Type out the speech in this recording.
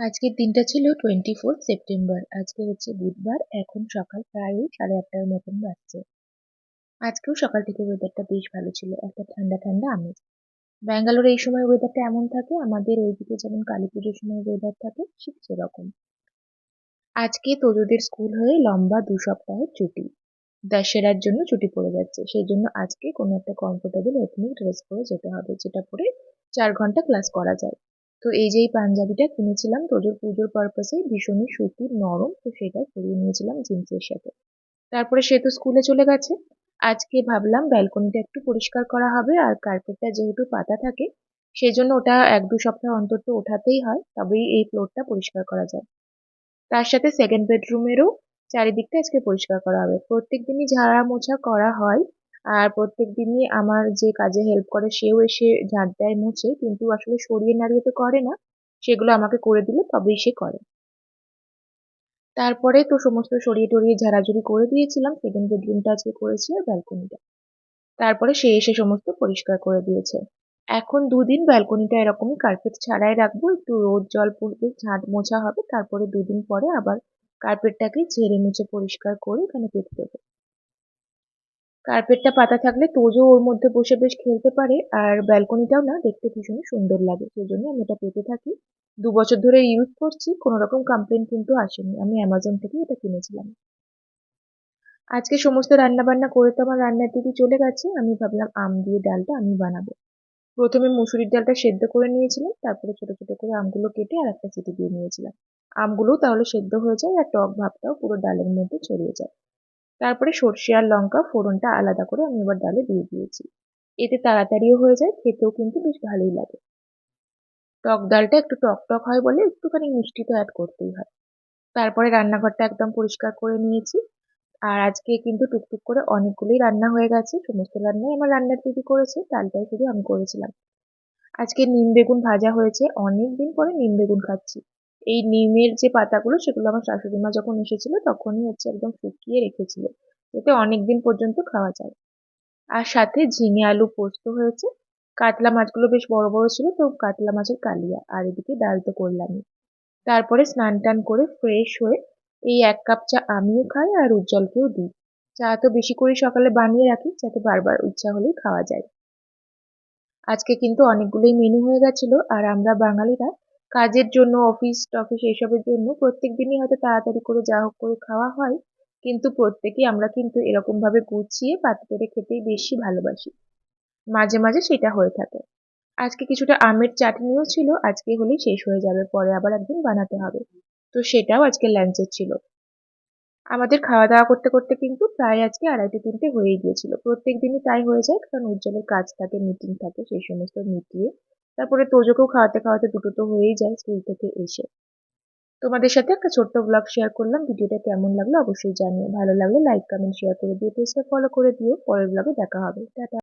আজকের দিনটা ছিল টোয়েন্টি ফোর সেপ্টেম্বর আজকে হচ্ছে বুধবার, এখন সকাল প্রায় সাড়ে আটটার মতন বাজছে। আজকেও সকাল থেকে ওয়েদারটা বেশ ভালো ছিল, একটা ঠান্ডা ঠান্ডা আমেজ। ব্যাঙ্গালোরে এই সময় ওয়েদারটা এমন থাকে, আমাদের ওইদিকে যেমন কালী পুজোর সময় ওয়েদার থাকে, ঠিক সেরকম। আজকে তোজোদের স্কুল হয়ে লম্বা দু সপ্তাহের ছুটি। দশেরার জন্য ছুটি পড়ে যাচ্ছে সেই জন্য আজকে কোনো একটা কমফোর্টেবল এথনিক ড্রেস পরে যেতে হবে, যেটা পরে চার ঘণ্টা ক্লাস করা যায়। তো এই যে এই পাঞ্জাবিটা কিনেছিলাম তোজোর পুজোর পারপাসে ভীষণই সুতির নরম, তো সেটা পরিয়ে নিয়েছিলাম জিন্সের সাথে। তারপরে সে তো স্কুলে চলে গেছে। আজকে ভাবলাম ব্যালকনিটা একটু পরিষ্কার করা হবে আর কার্পেটটা যেহেতু পাতা থাকে সেই জন্য ওটা এক দু সপ্তাহ অন্তত ওঠাতেই হয়, তবেই এই ফ্লোরটা পরিষ্কার করা যায়। তার সাথে সেকেন্ড বেডরুমেরও চারিদিকটা আজকে পরিষ্কার করা হবে। প্রত্যেক দিনই ঝাড়া মোছা করা হয় আর প্রত্যেক দিনই আমার যে কাজে হেল্প করে সেও এসে ঝাঁট দেয় মুছে, কিন্তু আসলে সরিয়ে নাড়িয়ে তো করে না। সেগুলো আমাকে করে দিলে তবেই সে করে। তারপরে তো সমস্ত সরিয়ে টরিয়ে ঝাড়াঝুড়ি করে দিয়েছিলাম। সেকেন্ড বেডরুমটা আজকে করেছি আর ব্যালকনিটা তারপরে সে এসে সমস্ত পরিষ্কার করে দিয়েছে। এখন দুদিন ব্যালকনিটা এরকমই কার্পেট ছাড়াই রাখব। একটু রোদ, জল পড়বে ঝাঁট মোছা হবে। তারপরে দুদিন পরে আবার কার্পেটটাকে ঝেড়ে মুছে পরিষ্কার করে এখানে পেতে দেবো। কার্পেটটা পাতা থাকলে তোজও ওর মধ্যে বসে বেশ খেলতে পারে আর ব্যালকনিটাও না দেখতে ভীষণই সুন্দর লাগে। সেই জন্য আমি এটা পেতে থাকি। দু বছর ধরে ইউজ করছি, কোনো রকম কমপ্লেন কিন্তু আসেনি। আমি অ্যামাজন থেকে এটা কিনেছিলাম। আজকে সমস্ত রান্না বান্না করে তো আমার রান্নার দিদি চলে গেছে। আমি ভাবলাম আম দিয়ে ডালটা আমি বানাবো। প্রথমে মুসুরির ডালটা সেদ্ধ করে নিয়েছিলাম, তারপরে ছোট ছোট করে আমগুলো কেটে আর একটা চিটি দিয়ে নিয়েছিলাম। আমগুলোও তাহলে সেদ্ধ হয়ে যায় আর টক ভাবটাও পুরো ডালের মধ্যে ছড়িয়ে যায়। তারপরে সর্ষে আর লঙ্কা ফোড়নটা আলাদা করে আমি এবার ডালে দিয়ে দিয়েছি। এতে তাড়াতাড়িও হয়ে যায়, খেতেও কিন্তু বেশ ভালোই লাগে। টক ডালটা একটু টক টক হয় বলে একটুখানি মিষ্টি তো অ্যাড করতেই হয়। তারপরে রান্নাঘরটা একদম পরিষ্কার করে নিয়েছি। আর আজকে কিন্তু টুকটুক করে অনেকগুলোই রান্না হয়ে গেছে। সমস্ত রান্নাই আমার রান্নার দিদি করেছে, ডালটাই শুধু আমি করেছিলাম। আজকে নিম বেগুন ভাজা হয়েছে অনেক দিন পরে নিম বেগুন খাচ্ছি। এই নিমের যে পাতাগুলো সেগুলো আমার শাশুড়ি মা যখন এসেছিল তখনই হচ্ছে একদম শুকিয়ে রেখেছিল। এতে অনেক দিন পর্যন্ত খাওয়া যায়। আর সাথে ঝিঙে আলু পোস্ত হয়েছে। কাতলা মাছগুলো বেশ বড় বড় ছিল তো কাতলা মাছের কালিয়া। আর এদিকে ডাল তো করলামই। তারপরে স্নান টান করে ফ্রেশ হয়ে এই এক কাপ চা আমিও খাই আর উজ্জ্বলকেও দিই। চা তো বেশি করে সকালে বানিয়ে রাখি যাতে বারবার ইচ্ছা হলেই খাওয়া যায়। আজকে কিন্তু অনেকগুলোই মেনু হয়ে গেছিল। আর আমরা বাঙালিরা কাজের জন্য অফিস টফিস এসবের জন্য প্রত্যেক দিনই হয়তো তাড়াতাড়ি করে যা হোক করে খাওয়া হয়। কিন্তু প্রত্যেকেই আমরা কিন্তু এরকমভাবে গুছিয়ে পাতে পেরে খেতেই বেশি ভালোবাসি। মাঝে মাঝে সেটা হয়ে থাকে। আজকে কিছুটা আমের চাটনিও ছিল, আজকে হলেই শেষ হয়ে যাবে, পরে আবার একদিন বানাতে হবে। তো সেটাও আজকে লাঞ্চের ছিল। আমাদের খাওয়া দাওয়া করতে করতে কিন্তু প্রায় আজকে আড়াইটে, তিনটে হয়েই গিয়েছিল। প্রত্যেক দিনই তাই হয়ে যায়, কারণ উজ্জ্বলের কাজ থাকে মিটিং থাকে, সেই সমস্ত মিটিয়ে তারপরে তোজোকেও খাওয়াতে খাওয়াতে দুটো তো হয়েই যায় স্কুল থেকে এসে। তোমাদের সাথে একটা ছোট্ট ব্লগ শেয়ার করলাম, ভিডিওটা কেমন লাগল অবশ্যই জানিও। ভালো লাগলে লাইক কমেন্ট শেয়ার করে দিও। পেজটা ফলো করে দিও। পরের ব্লগে দেখা হবে। টাটা।